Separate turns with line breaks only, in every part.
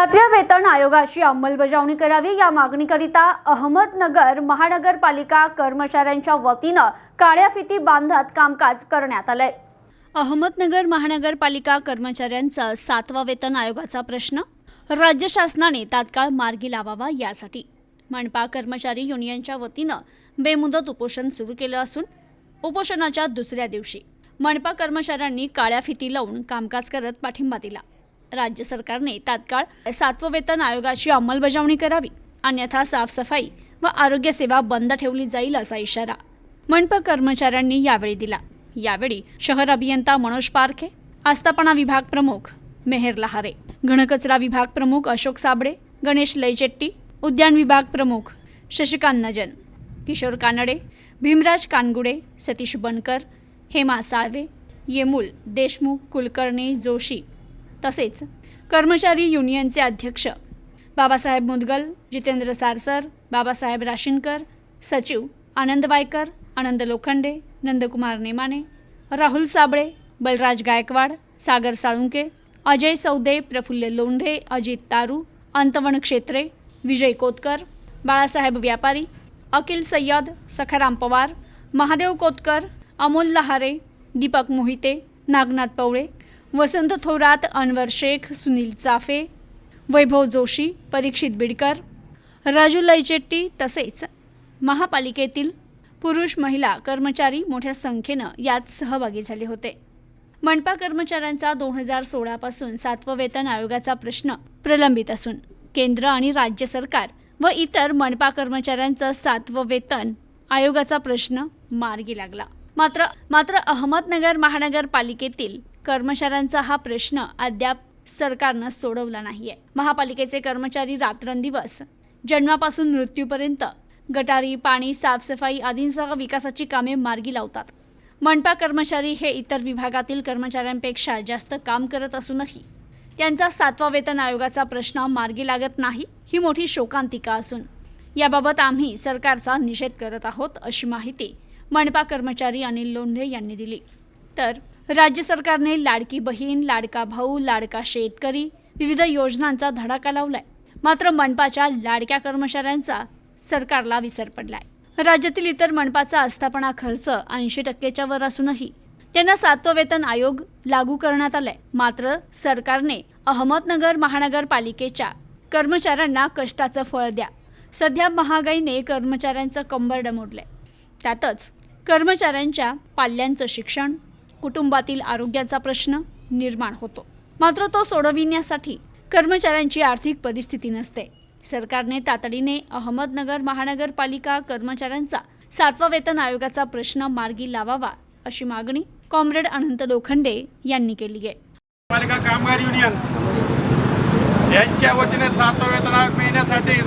सातव्या वेतन आयोगाची अंमलबजावणी करावी या मागणीकरिता अहमदनगर महानगरपालिका कर्मचाऱ्यांच्या वतीनं काळ्या फिती बांधत कामकाज करण्यात आलंय. अहमदनगर महानगरपालिका कर्मचाऱ्यांचा सातवा वेतन आयोगाचा प्रश्न. राज्य शासनाने तात्काळ मार्गी लावावा यासाठी. मनपा कर्मचारी युनियनच्या वतीनं बेमुदत उपोषण सुरू केलं असून उपोषणाच्या दुसऱ्या दिवशी मनपा कर्मचाऱ्यांनी काळ्या फिती लावून कामकाज करत पाठिंबा दिला. राज्य सरकारने तात्काळ सातवं वेतन आयोगाची अंमलबजावणी करावी. अन्यथा साफसफाई व आरोग्य सेवा बंद ठेवली जाईल असा इशारा मनपा कर्मचाऱ्यांनी यावेळी दिला. यावेळी शहर अभियंता मनोज पारखे आस्थापना विभाग प्रमुख मेहर लहारे घनकचरा विभाग प्रमुख अशोक साबळे गणेश लयचेट्टी उद्यान विभाग प्रमुख शशिकांत नजन किशोर कानडे भीमराज कानगुडे सतीश बनकर हेमा साळवे येमूल देशमुख कुलकर्णी जोशी तसेच कर्मचारी युनियनचे अध्यक्ष बाबासाहेब मुदगल जितेंद्र सारसर बाबासाहेब राशीनकर सचिव आनंद वायकर आनंद लोखंडे नंदकुमार नेमाने राहुल साबळे बलराज गायकवाड सागर साळुंके अजय सौदे प्रफुल्ल लोंढे अजित तारू अंतवण क्षेत्रे विजय कोतकर बाळासाहेब व्यापारी अखिल सय्यद सखाराम पवार महादेव कोतकर अमोल लहारे दीपक मोहिते नागनाथ पवळे वसंत थोरात अनवर शेख सुनील चाफे वैभव जोशी परीक्षित बिडकर राजू लयचेट्टी तसेच महापालिकेतील पुरुष महिला कर्मचारी मोठ्या संख्येनं यात सहभागी झाले होते. मनपा कर्मचाऱ्यांचा दोन हजार सोळापासून सातवं वेतन आयोगाचा प्रश्न प्रलंबित असून केंद्र आणि राज्य सरकार व इतर मनपा कर्मचाऱ्यांचं सातवं वेतन आयोगाचा प्रश्न मार्गी लागला. मात्र मात्र अहमदनगर महानगरपालिकेतील कर्मचाऱ्यांचा हा प्रश्न अद्याप सरकारनं सोडवला नाहीये. महापालिकेचे कर्मचारी रात्रंदिवस जन्मापासून मृत्यूपर्यंत गटारी पाणी साफसफाई आदींसह विकासाची कामे मार्गी लावतात. मनपा कर्मचारी हे इतर विभागातील कर्मचाऱ्यांपेक्षा जास्त काम करत असूनही त्यांचा सातवा वेतन आयोगाचा प्रश्न मार्गी लागत नाही ही मोठी शोकांतिका असून. याबाबत आम्ही सरकारचा निषेध करत आहोत अशी माहिती मनपा कर्मचारी अनिल लोंढे यांनी दिली. तर राज्य सरकारने लाडकी बहीण लाडका भाऊ लाडका शेतकरी विविध योजनांचा धडाका लावलाय. मात्र मनपाच्या लाडक्या कर्मचाऱ्यांचा सरकारला विसर पडलाय. राज्यातील इतर मनपाचा आस्थापना खर्च ऐंशी टक्केच्या वर असूनही त्यांना सातवं वेतन आयोग लागू करण्यात आलाय. मात्र सरकारने अहमदनगर महानगरपालिकेच्या कर्मचाऱ्यांना कष्टाचं फळ द्या. सध्या महागाईने कर्मचाऱ्यांचं कंबरड मोडलंय त्यातच कर्मचाऱ्यांच्या पाल्यांचं शिक्षण कुटुंबातील आरोग्याचा प्रश्न निर्माण होतो. मात्र तो सोडविण्यासाठी कर्मचाऱ्यांची आर्थिक परिस्थिती नसते. सरकारने तातडीने अहमदनगर महानगरपालिका कर्मचाऱ्यांचा सातवा वेतन आयोगाचा प्रश्न मार्गी लावावा अशी मागणी कॉम्रेड अनंत लोखंडे यांनी केली आहे.
पालिका कामगार युनियन यांच्या वतीने सातवा वेतन आयोग मिळण्यासाठी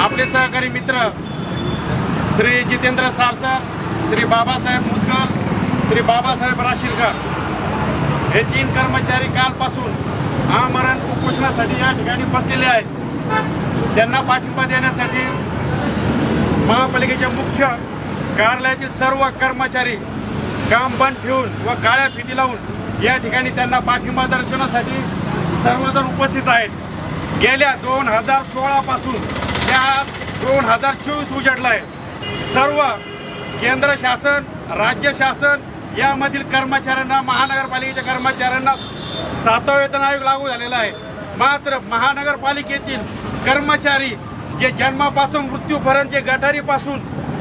आपले सहकारी मित्र श्री जितेंद्र सारसर श्री बाबासाहेब मुदगल श्री बाबासाहेब राशीलकर. हे तीन कर्मचारी कालपासून आमरण उपोषणासाठी या ठिकाणी बसलेले आहेत. त्यांना पाठिंबा देण्यासाठी महापालिकेच्या मुख्य कार्यालयातील सर्व कर्मचारी काम बंद ठेवून व काळ्या फिती लावून या ठिकाणी त्यांना पाठिंबा दर्शनासाठी सर्वजण उपस्थित आहेत. गेल्या दोन हजार सोळापासून त्या दोन हजार चोवीस उजडला आहे. सर्व केंद्र शासन राज्य शासन यामधील कर्मचाऱ्यांना महानगरपालिकेच्या कर्मचाऱ्यांना सातवा वेतन आयोग लागू झालेला आहे. मात्र महानगरपालिकेतील कर्मचारी जे जन्मापासून मृत्यूपर्यंत जे गटारीपासून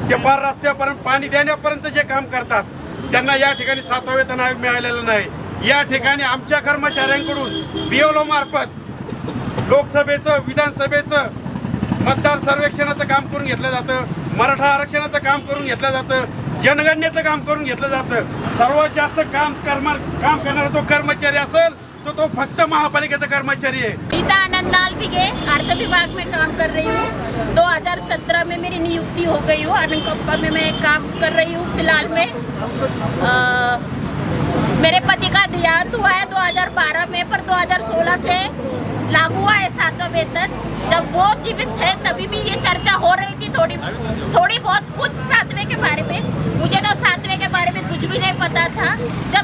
ते पार रस्त्यापर्यंत पाणी देण्यापर्यंत जे काम करतात त्यांना या ठिकाणी सातवा वेतन आयोग मिळालेला नाही. या ठिकाणी आमच्या कर्मचाऱ्यांकडून बीएलओ मार्फत लोकसभेचं विधानसभेचं मतदार सर्वेक्षणाचं काम करून घेतलं जातं मराठा आरक्षणाचं काम करून घेतलं जातं. जनगणनेचं काम करून घेतलं जातं. सर्वात जास्त काम कर्म काम करणारा जो कर्मचारी असेल तो तो फक्त महापालिकेचा कर्मचारी आहे.
रीता आनंद लाल विगे अर्थ विभाग में काम कर रही हूँ। 2017 में मेरी नियुक्ति हो गई हूँ। अर्निंग कंपनी में मैं काम कर रही हूँ फ़िलहाल में। अ, मेरे पति का देहांत हुआ है 2012 में पर 2016 से लागू हुआ है सातवां वेतन। जब वो जीवित थे तभी भी ये चर्चा हो रही थी थोड़ी थोड़ी बहुत।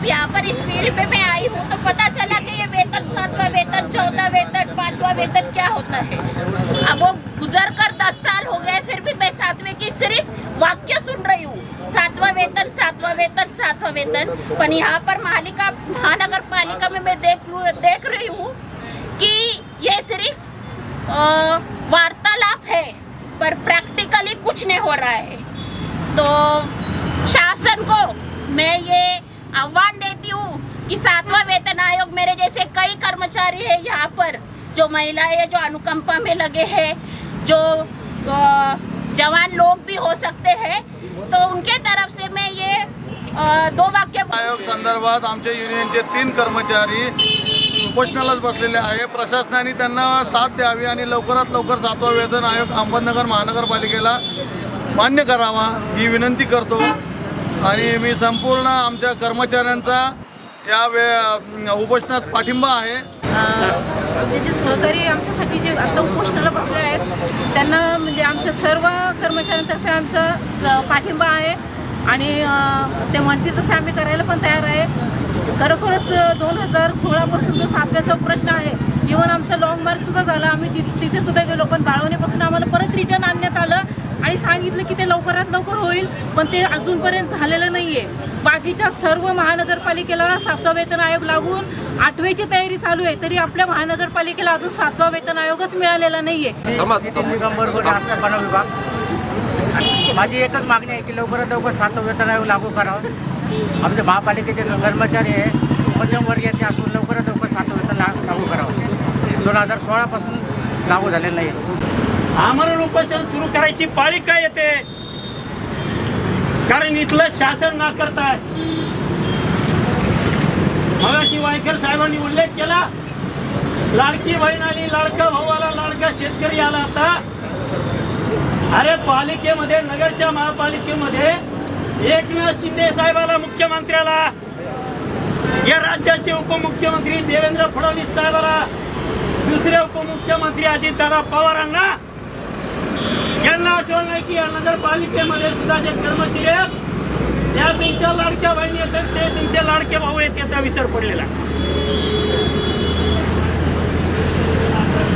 यहाँ पर इस फ़ील्ड पे मैं आई हूँ तो पता चला कि ये वेतन सातवा, वेतन चौथा, वेतन पांचवा, वेतन क्या होता है। अब वो गुजर कर दस साल हो गए, फिर भी मैं सातवें की सिर्फ़ वाक्य सुन रही हूँ। सातवा वेतन सातवा वेतन सातवा वेतन। पर यहाँ पर महालिका महानगर पालिका में मैं देख देख रही हूँ कि ये सिर्फ़ वार्तालाप है, पर प्रैक्टिकली कुछ नहीं हो रहा है। तो शासन को मैं ये आह्वान देती हूँ कि सातवां वेतन आयोग मेरे जैसे कई कर्मचारी है यहाँ पर जो महिलाएं हैं, जो अनुकंपा में लगे हैं जो जवान लोग भी हो सकते हैं। तो उनके तरफ से मैं ये दो वाक्य
आयोग संदर्भात आमच्या युनियनचे तीन कर्मचारी उपोषणालाच बसलेले आहे प्रशासनाने त्यांना साथ द्यावी आणि लवकरात लवकर सातवा वेतन आयोग अहमदनगर महानगरपालिकेला मान्य करावा ही विनंती करतो. आणि मी संपूर्ण आमच्या कर्मचाऱ्यांचा या वे उपोषणात पाठिंबा आहे.
आमचे जे सहकारी आमच्यासाठी जे आता उपोषणाला बसले आहेत त्यांना म्हणजे आमच्या सर्व कर्मचाऱ्यांतर्फे आमचा स- पाठिंबा आहे. आणि ते म्हणतील तसं आम्ही करायला पण तयार आहे. खरोखरच दोन हजार सोळापासून जो सातव्याचा प्रश्न आहे इव्हन आमचा लॉंग मार्चसुद्धा झाला. आम्ही ति तिथे सुद्धा गेलो पण बाळवणीपासून आम्हाला परत रिटर्न आणण्यात आलं. आणि सांगितलं की ते लवकरात लवकर होईल पण ते अजूनपर्यंत झालेलं नाही आहे बाकीच्या सर्व महानगरपालिकेला सातवा वेतन आयोग लागून आठवेची तयारी चालू आहे तरी आपल्या महानगरपालिकेला अजून सातवा वेतन आयोगच मिळालेला नाही आहे
माझी एकच मागणी आहे की लवकरात लवकर सातवा वेतन आयोग लागू करावं. आमचे महापालिकेचे कर्मचारी आहे मध्यमवर्गीयाचे असून लवकरात लवकर सातवं वेतन लागू करावं. दोन हजार सोळापासून लागू झालेलं नाही आहे
आमरण उपोषण सुरू करायची पाळी काय येते? कारण इथलं शासन ना करताय मगाशी वायकर साहेबांनी उल्लेख केला लाडकी बहीण आली लाडका भाऊ आला लाडका शेतकरी आला आता. अरे पालिकेमध्ये नगरच्या महापालिकेमध्ये एकनाथ शिंदे साहेबाला मुख्यमंत्र्याला या राज्याचे उपमुख्यमंत्री देवेंद्र फडणवीस साहेबाला दुसरे उपमुख्यमंत्री अजितदादा पवारांना यांना आठवण नाही की या नगरपालिकेमध्ये सुद्धा जे कर्मचारी आहेत त्या तुमच्या लाडक्या बहिणी आहेत ते तुमचे लाडके भाऊ आहेत याचा विसर पडलेला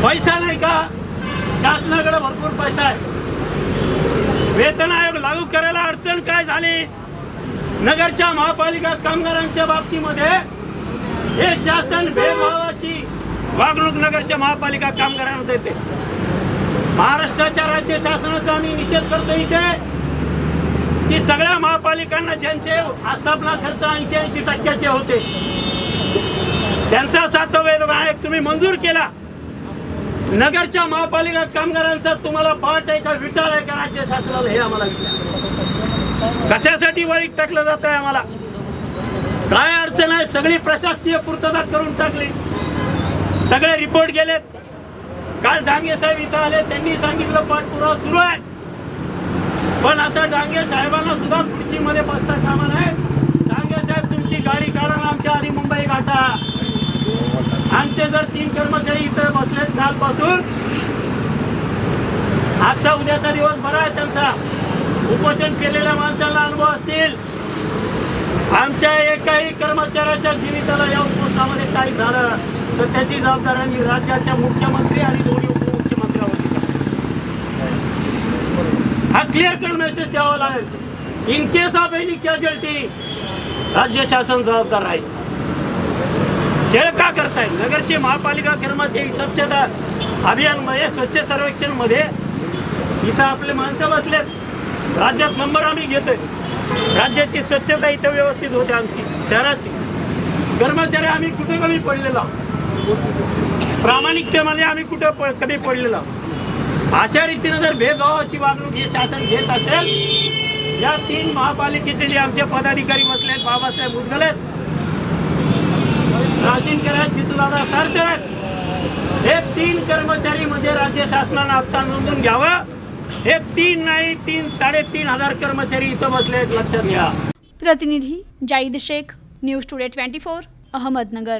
पैसा नाही का? शासनाकडे भरपूर पैसा आहे. वेतन आयोग लागू करायला अडचण काय झाली? नगरच्या महापालिका कामगारांच्या बाबतीमध्ये हे शासन भेदभावाची वागणूक नगरच्या महापालिका कामगारांना देते. महाराष्ट्राच्या राज्य शासनाचा आम्ही निषेध करतो इथे की सगळ्या महापालिकांना ज्यांचे आस्थापना खर्च ऐंशी ऐंशी टक्क्याचे होते त्यांचा सातवा वेतन आयोग तुम्ही मंजूर केला. नगरच्या महापालिका कामगारांचा तुम्हाला पाठ आहे का विटाळ आहे का राज्य शासनाला हे आम्हाला विचार. कशासाठी वाईट टाकलं जात आहे आम्हाला? काय अडचण आहे? सगळी प्रशासकीय पूर्तता करून टाकली. सगळे रिपोर्ट गेलेत. काल डांगे साहेब इथं आले त्यांनी सांगितलं पाठपुरावा सुरू आहे. पण आता डांगे साहेबांना सुद्धा खुर्चीमध्ये बसता कामा नाही डांगे साहेब तुमची गाडी काढा आमच्या आधी मुंबई गाठा आमचे जर तीन कर्मचारी इथं बसलेत कालपासून आजचा उद्याचा दिवस बरा आहे त्यांचा. उपोषण केलेल्या माणसाला अनुभव असतील. आमच्या एकाही कर्मचाऱ्याच्या जीविताला या उपोषणामध्ये काही झालं. तर त्याची जबाबदारी राज्याच्या मुख्यमंत्री आणि दोन्ही उपमुख्यमंत्र्यावरती हा क्लिअर कट मेसेज द्यावा लागेल. In case of any casualty राज्य शासन जबाबदार राहील. खेळ का करताय नगरचे महापालिका कर्मचारी स्वच्छता अभियानमध्ये स्वच्छ सर्वेक्षणमध्ये इथं आपले माणसं बसलेत. राज्यात नंबर आम्ही घेतोय. राज्याची स्वच्छता इथं व्यवस्थित होते आमची. शहराची. कर्मचारी आम्ही कुठे कमी पडलेलो आहोत. प्रामाणिकतेमध्ये आम्ही कुठं प- कमी पडलेलो अशा रीतीनं जर भेदभावाची वागणूक हे शासन घेत असेल या तीन महापालिकेचे जे आमचे पदाधिकारी बसलेत बाबासाहेब उदगल आहेत राशीनकर आहेत जितूदादा सरसर आहेत हे तीन कर्मचारी म्हणजे राज्य शासनानं आता नोंदून घ्यावं. हे तीन नाही तीन साडेतीन हजार कर्मचारी इथं बसले आहेत लक्षात घ्या.
प्रतिनिधी Zaid Shaikh news today twenty four Ahmednagar.